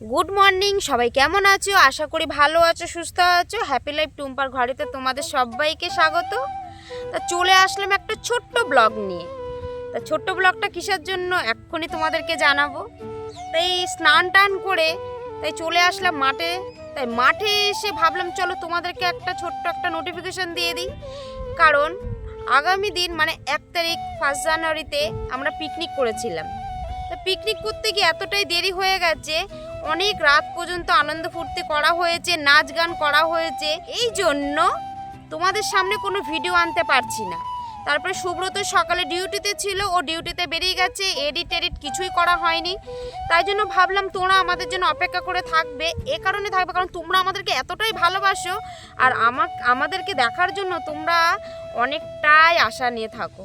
Good morning সবাই কেমন আছো? আশা করি ভালো আছো, সুস্থ আছো। হ্যাপি লাইফ টুম্পার ঘরেতে তোমাদের সবাইকে স্বাগত। তা চলে আসলাম একটা ছোট্ট ব্লগ নিয়ে। তা ছোট্ট ব্লগটা কিসের জন্য? এক্ষুনি তোমাদেরকে জানাব। তাই স্নান টান করে তাই চলে আসলাম মাঠে। তাই মাঠে এসে ভাবলাম, চলো তোমাদেরকে একটা ছোট্ট একটা নোটিফিকেশান দিয়ে দিই। কারণ আগামী দিন মানে এক তারিখ ফার্স্ট জানুয়ারিতে আমরা পিকনিক করেছিলাম। তা পিকনিক করতে গিয়ে এতটাই দেরি হয়ে গেছে, অনেক রাত পর্যন্ত আনন্দ ফুর্তি করা হয়েছে, নাচ গান করা হয়েছে। এই জন্য তোমাদের সামনে কোনো ভিডিও আনতে পারছি না। তারপরে সুব্রত সকালে ডিউটিতে ছিল, ও ডিউটিতে বেরিয়ে গেছে এডিট এডিট কিছুই করা হয়নি। তাই জন্য ভাবলাম তোমরা আমাদের জন্য অপেক্ষা করে থাকবে। এ কারণে থাকবে, কারণ তোমরা আমাদেরকে এতটাই ভালোবাসো, আর আমাক, আমাদেরকে দেখার জন্য তোমরা অনেকটাই আশা নিয়ে থাকো।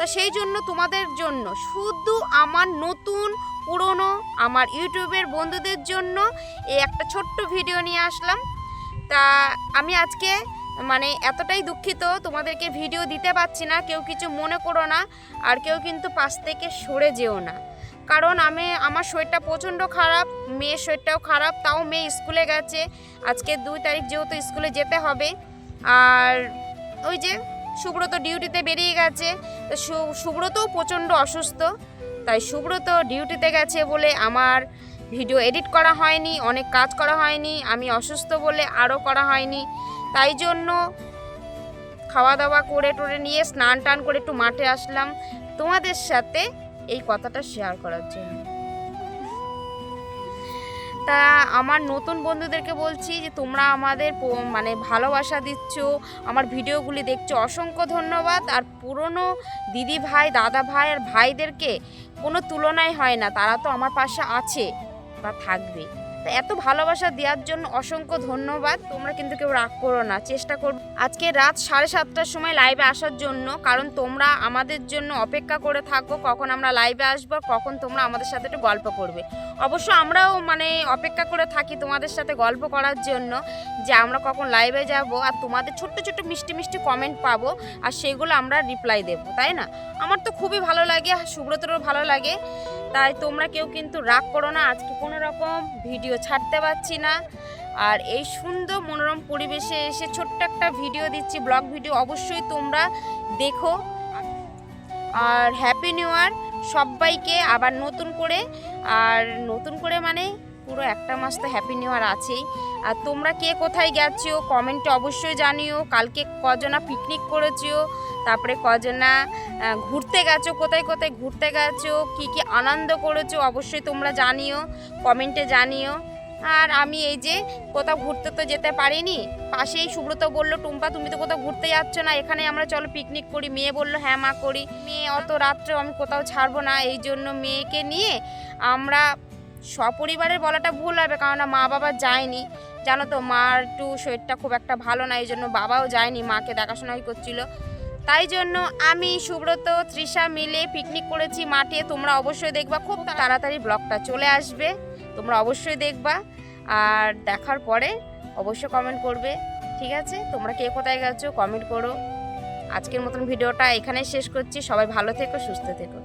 তা সেই জন্য তোমাদের জন্য, শুধু আমার নতুন, পুরনো, আমার ইউটিউবের বন্ধুদের জন্য এই একটা ছোট্ট ভিডিও নিয়ে আসলাম। তা আমি আজকে মানে এতটাই দুঃখিত, তোমাদেরকে ভিডিও দিতে পারছি না, কেউ কিছু মনে করো না, আর কেউ কিন্তু পাশ থেকে সরে যেও না। কারণ আমি, আমার শরীরটা প্রচণ্ড খারাপ, মেয়ের শরীরটাও খারাপ, তাও মেয়ে স্কুলে গেছে। আজকে দুই তারিখ যেহেতু স্কুলে যেতে হবে, আর ওই যে সুব্রত ডিউটিতে বেরিয়ে গেছে তো সুব্রতও প্রচণ্ড অসুস্থ, তাই সুব্রত ডিউটিতে গেছে বলে আমার ভিডিও এডিট করা হয়নি, অনেক কাজ করা হয়নি, আমি অসুস্থ বলে আরও করা হয়নি, তাই জন্য খাওয়া দাওয়া করে টোরে নিয়ে স্নান টান করে একটু মাঠে আসলাম তোমাদের সাথে এই কথাটা শেয়ার করার জন্য। তা আমার নতুন বন্ধুদেরকে বলছি যে তোমরা আমাদের মানে ভালোবাসা দিচ্ছ, আমার ভিডিওগুলি দেখছ, অসংখ্য ধন্যবাদ। আর পুরনো দিদি ভাই, দাদা ভাই আর ভাইদেরকে কোনো তুলনাই হয় না, তারা তো আমার পাশে আছে বা থাকবে। তা এত ভালোবাসা দেওয়ার জন্য অসংখ্য ধন্যবাদ। তোমরা কিন্তু কেউ রাগ করো না, চেষ্টা করো আজকে রাত সাড়ে সাতটার সময় লাইভে আসার জন্য, কারণ তোমরা আমাদের জন্য অপেক্ষা করে থাকো, কখন আমরা লাইভে আসব, কখন তোমরা আমাদের সাথে একটু গল্প করবে। অবশ্য আমরাও মানে অপেক্ষা করে থাকি তোমাদের সাথে গল্প করার জন্য, যে আমরা কখন লাইভে যাব, আর তোমাদের ছোট্ট ছোট্ট মিষ্টি মিষ্টি কমেন্ট পাবো, আর সেগুলো আমরা রিপ্লাই দেবো, তাই না? আমার তো খুবই ভালো লাগে, সুব্রতরও ভালো লাগে। তাই তোমরা কেউ কিন্তু রাগ করো না, আজকে কোনো রকম ভিডিও ছাড়তে পারছি না। আর এই সুন্দর মনোরম পরিবেশে এসে ছোট্ট একটা ভিডিও দিচ্ছি, ব্লগ ভিডিও অবশ্যই তোমরা দেখো। আর হ্যাপি নিউ ইয়ার সবাইকে, আবার নতুন করে। আর নতুন করে মানে পুরো একটা মাস তো হ্যাপি নিউ ইয়ার আছেই। আর তোমরা কে কোথায় গেছো কমেন্টে অবশ্যই জানিও। কালকে কজনা পিকনিক করেছ, তারপরে কজনা ঘুরতে গেছো, কোথায় কোথায় ঘুরতে গেছো, কি কি আনন্দ করেছ অবশ্যই তোমরা জানিও কমেন্টে জানিও। আর আমি এই যে কোথাও ঘুরতে তো যেতে পারিনি, পাশেই সুব্রত বলল, টুম্পা, তুমি তো কোথাও ঘুরতে যাচ্ছ না এখানে আমরা চলো পিকনিক করি। মেয়ে বলল হ্যাঁ মা করি। মেয়ে, অত রাত্রে আমি কোথাও ছাড়বো না। এই জন্য মেয়েকে নিয়ে আমরা সপরিবারের বলাটা ভুল হবে কারণ মা বাবা যায়নি। জানো তো, মার একটু শরীরটা খুব একটা ভালো না এই জন্য বাবাও যায়নি, মাকে দেখাশোনাই করছিল। তাই জন্য আমি, সুব্রত, তৃষা মিলে পিকনিক করেছি মাঠে, তোমরা অবশ্যই দেখবা, খুব তাড়াতাড়ি ব্লগটা চলে আসবে, তোমরা অবশ্যই দেখবা। আর দেখার পরে অবশ্যই কমেন্ট করবে, ঠিক আছে? তোমরা কে কোথায় গেছো কমেন্ট করো। আজকের মতন ভিডিওটা এখানেই শেষ করছি, সবাই ভালো থেকো, সুস্থ থেকো।